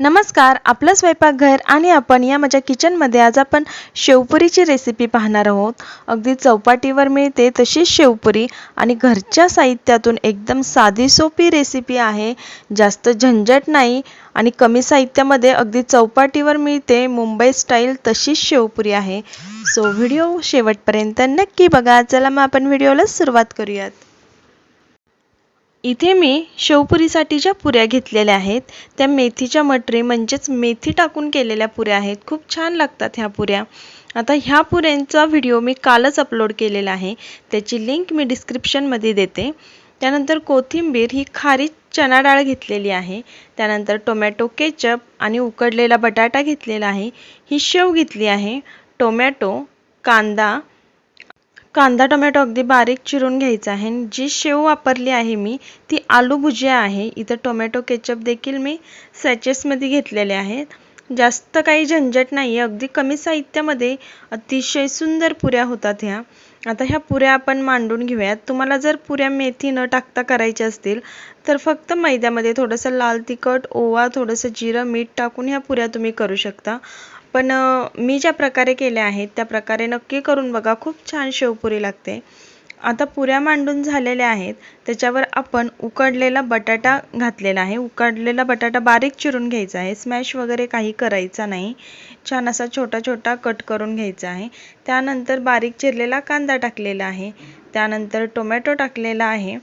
नमस्कार आपलं स्वयंपाकघर आणि आपण या माझ्या किचनमध्ये आज आपण शेवपुरीची रेसिपी पाहणार आहोत. अगदी चौपाटीवर मिळते तशीच शेवपुरी आणि घरच्या साहित्यातून एकदम साधी सोपी रेसिपी आहे. जास्त झंझट नाही आणि कमी साहित्यामध्ये अगदी चौपाटीवर मिळते मुंबई स्टाईल तशीच शेवपुरी आहे. सो व्हिडिओ शेवटपर्यंत नक्की बघा. चला मग आपण व्हिडिओला सुरुवात करूयात. इथे मी शेवपुरीसाठी ज्या पुऱ्या घेतलेल्या आहेत. त्या मेथीच्या मटरी म्हणजेच मेथी टाकून केलेल्या पुऱ्या आहेत. खूप छान लागतात ह्या पुऱ्या. आता ह्या पुऱ्यांचा व्हिडिओ मी कालच अपलोड केलेला आहे. त्याची लिंक मी डिस्क्रिप्शनमध्ये देते. त्यानंतर कोथिंबीर ही खारी चणा डाळ घेतलेली आहे. त्यानंतर टोमॅटो केचप आणि उकडलेला बटाटा घेतलेला आहे. ही शेव घेतली आहे. टोमॅटो कांदा कांदा टोमॅटो अगदी बारीक चिरून घ्यायचा आहे. जी शेव वापरली आहे मी ती आलू भुजिया आहे. इथं टोमॅटो केचप देखील मी सॅचेसमध्ये घेतलेले आहेत. जास्त काही झंझट नाही आहे अगदी कमी साहित्यामध्ये अतिशय सुंदर पुऱ्या होतात ह्या. आता ह्या पुऱ्या आपण मांडून घेऊयात. तुम्हाला जर पुऱ्या मेथी न टाकता करायच्या असतील तर फक्त मैद्यामध्ये थोडंसं लाल तिखट ओवा थोडंसं जिरं मीठ टाकून ह्या पुऱ्या तुम्ही करू शकता. पण मी ज्या प्रकारे केल्या आहेत त्या प्रकारे नक्की करून बघा खूप छान शेवपुरी लागते. आता पुऱ्या मांडून झालेल्या आहेत त्याच्यावर आपण उकडलेला बटाटा घातलेला आहे. उकडलेला बटाटा बारीक चिरून घ्यायचा आहे. स्मॅश वगैरे काही करायचा नाही. छान असा छोटा छोटा कट करून घ्यायचा आहे. त्यानंतर बारीक चिरलेला कांदा टाकलेला आहे. त्यानंतर टोमॅटो टाकलेला आहे.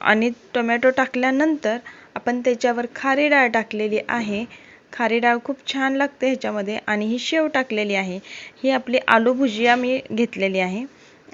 आणि टोमॅटो टाकल्यानंतर आपण त्याच्यावर खारी डाळ टाकलेली आहे. खारी डाळ खूप छान लागते ह्याच्यामध्ये आणि ही शेव टाकलेली आहे. ही आपली आलू भुजिया मी घेतलेली आहे.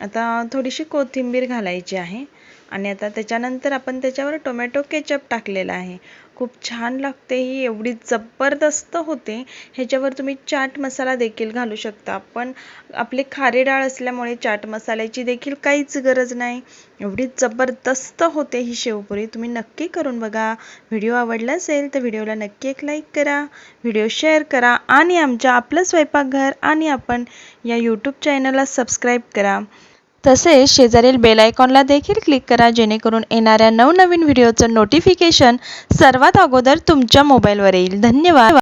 आता थोडीशी कोथिंबीर घालायची आहे. आणि आता त्याच्यानंतर आपण त्याच्यावर टोमॅटो केचप टाकलेला आहे. खूप छान लागते. ही एवढी जबरदस्त होते. ह्याच्यावर तुम्ही चाट मसाला देखील घालू शकता. पण आपले खारे डाळ असल्यामुळे चाट मसाल्याची देखील काहीच गरज नाही. एवढी जबरदस्त होते ही शेवपुरी. तुम्ही नक्की करून बघा. व्हिडिओ आवडला असेल तर व्हिडिओला नक्की एक लाईक करा. व्हिडिओ शेअर करा. आणि आमच्या आपलं स्वयंपाकघर आणि आपण या यूट्यूब चॅनलला सबस्क्राईब करा. तसेच शेजारील बेल आयकॉनला देखील क्लिक करा जेणेकरून येणाऱ्या नवनवीन व्हिडिओचं नोटिफिकेशन सर्वात अगोदर तुमच्या मोबाईलवर येईल. धन्यवाद.